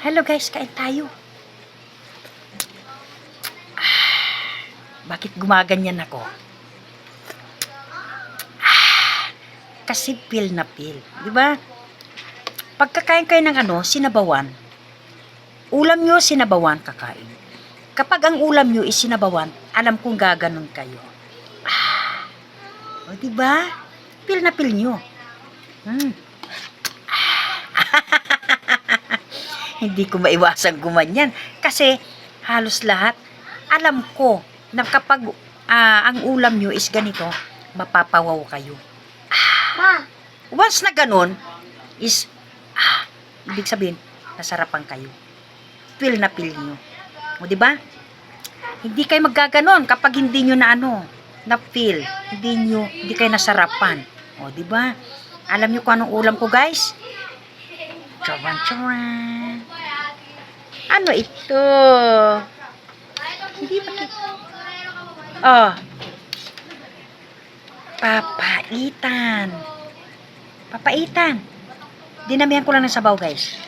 Hello guys, kain tayo. Ah, bakit gumaganyan ako? Ah, kasi pil na pil. Di ba? Pagkakain kayo ng ano, sinabawan. Ulam nyo, sinabawan kakain. Kapag ang ulam nyo is sinabawan, alam kong gaganon kayo. Ah, o di ba? Pil na pil nyo. Hmm. Hindi ko maiwasang gumanyan. Kasi halos lahat, alam ko na kapag ah, ang ulam nyo is ganito, mapapawaw kayo. Ma, Once na ganun, is, ah, ibig sabihin, nasarapan kayo. Feel na feel nyo. O, di ba? Hindi kayo magaganon kapag hindi nyo na ano, na feel. Hindi nyo, hindi kayo nasarapan. O, di ba? Alam nyo kung anong ulam ko, guys? Charan, charan. Ano ito? Hindi ba ki- Oh. Papaitan. Papaitan. Dinamihan ko lang ng sabaw, guys.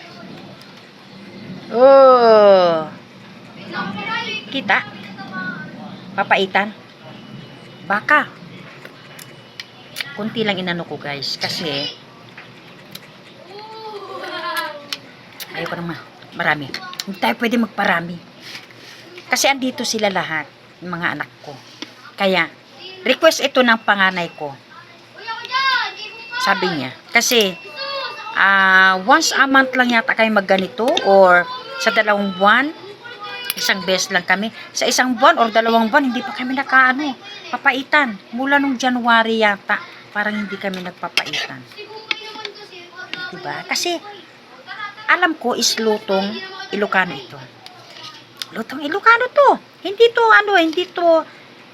Oh. Kita? Papaitan. Baka. Kunti lang inano ko, guys. Kasi, ayoko naman. Marami. Hindi tayo pwede magparami. Kasi andito sila lahat, yung mga anak ko. Kaya, request ito ng panganay ko. Sabi niya. Kasi, ah once a month lang yata kayo magganito or sa dalawang buwan, isang beses lang kami. Sa isang buwan or dalawang buwan, hindi pa kami nakaano, papaitan. Mula nung January yata, parang hindi kami nagpapaitan. Diba? Kasi, alam ko is lutong Ilocano ito. Lutong Ilocano to. Hindi to ano, hindi to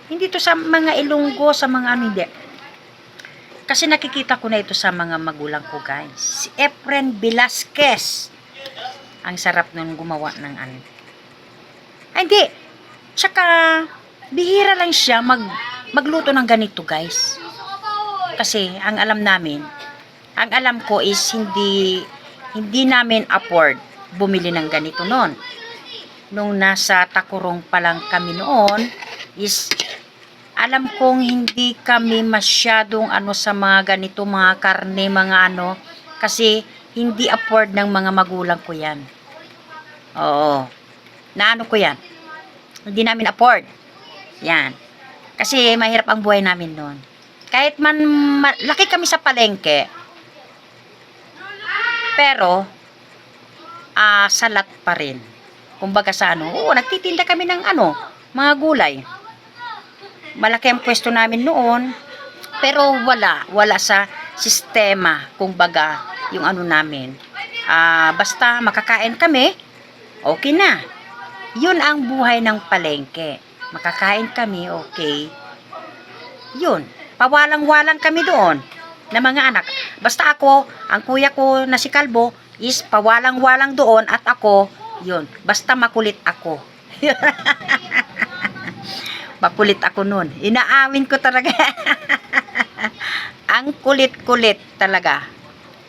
hindi to sa mga Ilonggo, sa mga ano hindi. Kasi nakikita ko na ito sa mga magulang ko, guys. Si Efren Velasquez. Ang sarap nun gumawa ng ano. Ay, hindi. Tsaka, bihira lang siya mag, magluto ng ganito, guys. Kasi, ang alam namin, ang alam ko is hindi, hindi namin afford bumili ng ganito noon. Nung nasa Takurong pa lang kami noon, is alam kong hindi kami masyadong ano sa mga ganito, mga karne, mga ano, kasi hindi afford ng mga magulang ko yan. Oo. Naano ko yan? Hindi namin afford. Yan. Kasi mahirap ang buhay namin noon. Kahit man ma- laki kami sa palengke, pero ah salat pa rin. Kumbaga sa ano, oo, nagtitinda kami ng ano, mga gulay. Malaki ang pwesto namin noon, pero wala, wala sa sistema, kumbaga, yung ano namin. Ah, basta makakain kami, okay na. Yun ang buhay ng palengke. Makakain kami, okay. Yun, pawalang-walang kami doon na mga anak. Basta ako, ang kuya ko na si Kalbo is pawalang-walang doon at ako, yun, basta makulit ako. makulit ako noon. Inaawin ko talaga. ang kulit-kulit talaga.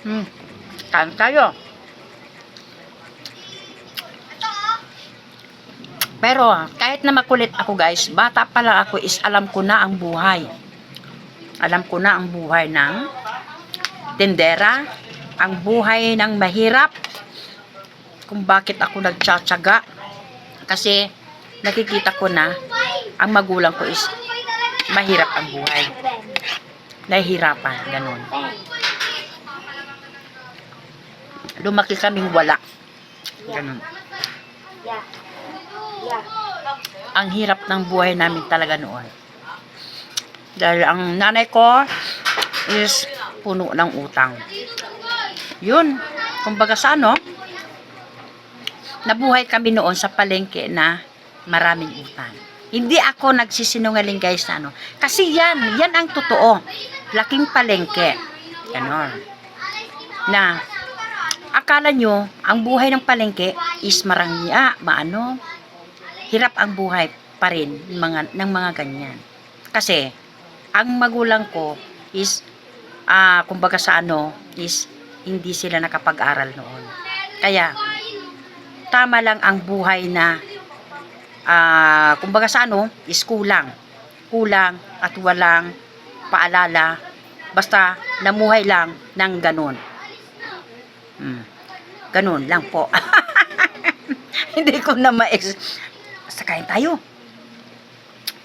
Hmm. Kain tayo. Pero kahit na makulit ako guys, bata pa lang ako is alam ko na ang buhay. Alam ko na ang buhay ng tindera, ang buhay ng mahirap, kung bakit ako nagtsatsaga. Kasi nakikita ko na ang magulang ko is mahirap ang buhay. Nahihirapan, ganun. Lumaki kaming wala. Ganun. Ang hirap ng buhay namin talaga noon. Dahil ang nanay ko is puno ng utang. Yun, kumbaga sa ano, nabuhay kami noon sa palengke na maraming utang. Hindi ako nagsisinungaling guys na ano. Kasi yan, yan ang totoo. Laking palengke. Ganon. Na, akala nyo, ang buhay ng palengke is marangya, maano, hirap ang buhay pa rin mga, ng mga ganyan. Kasi, ang magulang ko is, ah, kumbaga sa ano, is, hindi sila nakapag-aral noon. Kaya, tama lang ang buhay na ah kumbaga sa ano, is kulang. Kulang at walang paalala. Basta namuhay lang ng ganun. Hmm. Ganun lang po. Hindi ko na ma-ex... Basta kain tayo.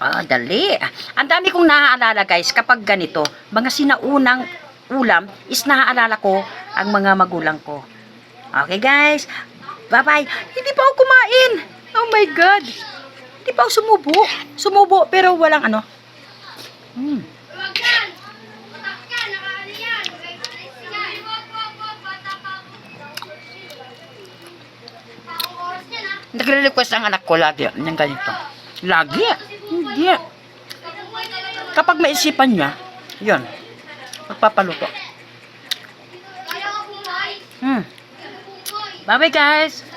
Ah, dali. Ang dami kong naaalala guys kapag ganito, mga sinaunang ulam is naaalala ko ang mga magulang ko. Okay guys, bye-bye. Hindi pa ako kumain. Oh my God. Hindi pa ako sumubo. Sumubo pero walang ano. Hmm. Nagre-request ang anak ko lagi ng ganito. Lagi? Hindi. Kapag maisipan niya, yun. Magpapaluto. Hmm. Bye-bye guys.